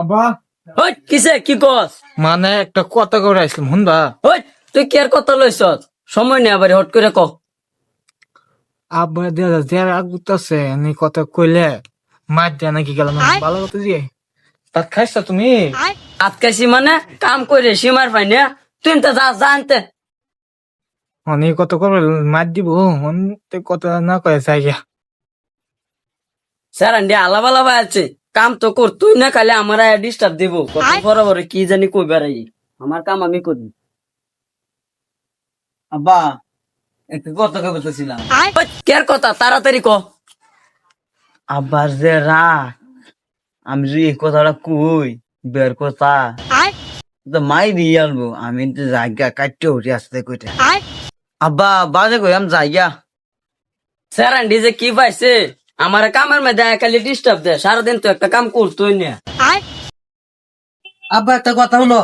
আব্বা? ওই কিসে? কি কস? মানে একটা কথা করে আসলাম হুনবা ওই তুই কি আর কত লইছ সময় নেই আবার হট করে ক। আব্বা দিয়া দেয়ার আগুতাছে নি কথা কইলে মার দেয়া নাকি গেল ভালো কথা দিয়ে তাত খাইছা তুমি? আজকাশি মানে কাম করে সীমার পাই না। তুই তো যা জানতে অনেক কত করবে মার দিব অনেক কথা না কয়ে চাই গিয়া স্যার আন্ডি আলাপ আলাপ আছে। কাম তো কর তুই না খালি আমার ডিস্টার্ব দিব। কত বরাবর কি জানি কই বেড়াই আমার কাম আমি করি। আব্বা একটা কথা কে বলতেছিলাম কের কথা? তাড়াতাড়ি ক। আব্বার যে রাগ আমি যদি এই কথাটা কই বের কথা। তো মাই দিয়ে আনব আমি তো জায়গা কাটতে উঠে আসতে কইতে। আব্বা বাজে কই আমি জায়গা। স্যার আন্ডি যে কি পাইছে? আমার কামের মধ্যে খালি ডিস্টার্ব দে সারাদিন তো একটা কাম করতোই না। আব্বা একটা কথা হলো।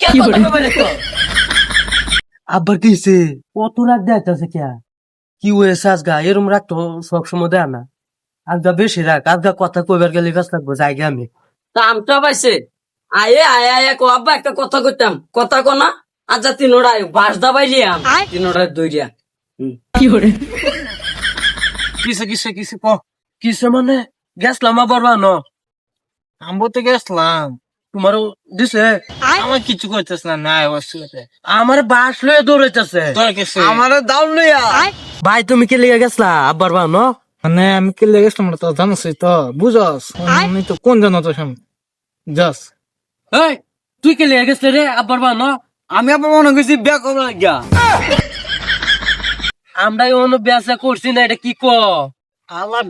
কে? আব্বার কি হয়েছে কত রাগ দেখাচ্ছে কে? কি হয়েছে আজগা? এরম রাগ তো সবসময় দেয় না। আজগা বেশি রাগ আজগা কথা কইবার গেলে কাজ লাগবো জায়গা আমি। কামটা পাইছে। আয়ে আয়ে আয়ে কো আব্বা একটা কথা কইতাম। কথা কো না? আচ্ছা তিনোড়াই বাস দাবাই লিয়াম তিনোড়াই দইরিয়া কিসে কিসে কিসে ক কিসে মানে? গেছলাম আবার বানো। আমবো তো গেছলাম তোমারও দিছে? আমার কিছু করতেছ না নাই অবশ্যই আমার বাস লয়ে দৌড়াইতেছে। আমার দাও লইয়া। ভাই তুমি কি লিগে গেছলা আব্বার বানো। মানে আমি কি লেগেছিলাম তো জানোসই তো বুঝস? আমি তো কোন জানো তো সামনে? যাস। এই তুই কি লিগে গেছলে রে আব্বার বানো? আমি আবার মনে করছি বিয়া করব লাগিয়া। আমরা অন্য বিয়া করছি না এটা কি ক? আল্লাহ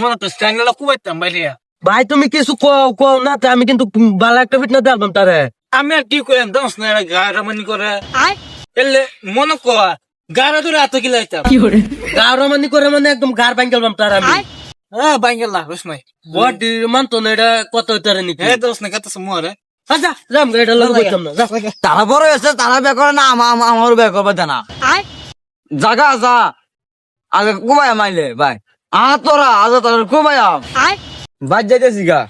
মনে তো স্ট্যান্ডেলা কুবাইতাম বাইরে। ভাই তুমি কিছু কও কও না তা আমি কিন্তু বালা একটা ফিটনা দিলাম তারে। আমি আর কি করেন জানোস না এরা গাড়া মানি করে। এলে মনে কর গাড়া ধরে এত কি লাইতাম গাওরা মানি করে মানে একদম গার ভাঙ্গেলাম তার আমি। হ্যাঁ বাইঙ্গেল না বুঝ নাই। বড় মানতো না এটা কত হইতারে নাকি? হে দোস না কত সময় আচ্ছা না যা। তারা বড় হয়েছে তারা বের করে না আমার আমারও করবে না জাগা যা। আগে কুমায় মাইলে ভাই। আ তোরা আজ তোরা কুমায় বাদ যাইতেছি গা।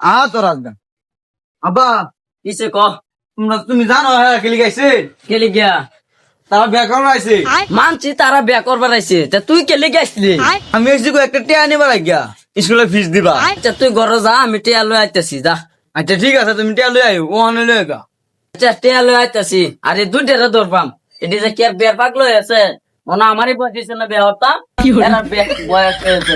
আ তোরা আজগা আব্বা কিসে ক? তোমরা তুমি জানো হ্যাঁ খেলি গাইছে? গিয়া। তারা আইছে। মানছি তারা বিয়া করবার আইছে। তা তুই কেলে গেছলি আমি এসে একটা টিয়া নিবার গিয়া স্কুলে ফিস দিবা। আচ্ছা তুই ঘর যা আমি টিয়া লই আইতাছি যা। আচ্ছা ঠিক আছে তুমি টিয়া লই আইও ও আনে লই গা আচ্ছা টিয়া লই আইতাছি। আরে দুইটারে ধরবাম। এটি যে কে বিয়ার পাক লই আছে? মনে আমারই বয়স হয়েছে না বেহতা বয়স হয়েছে।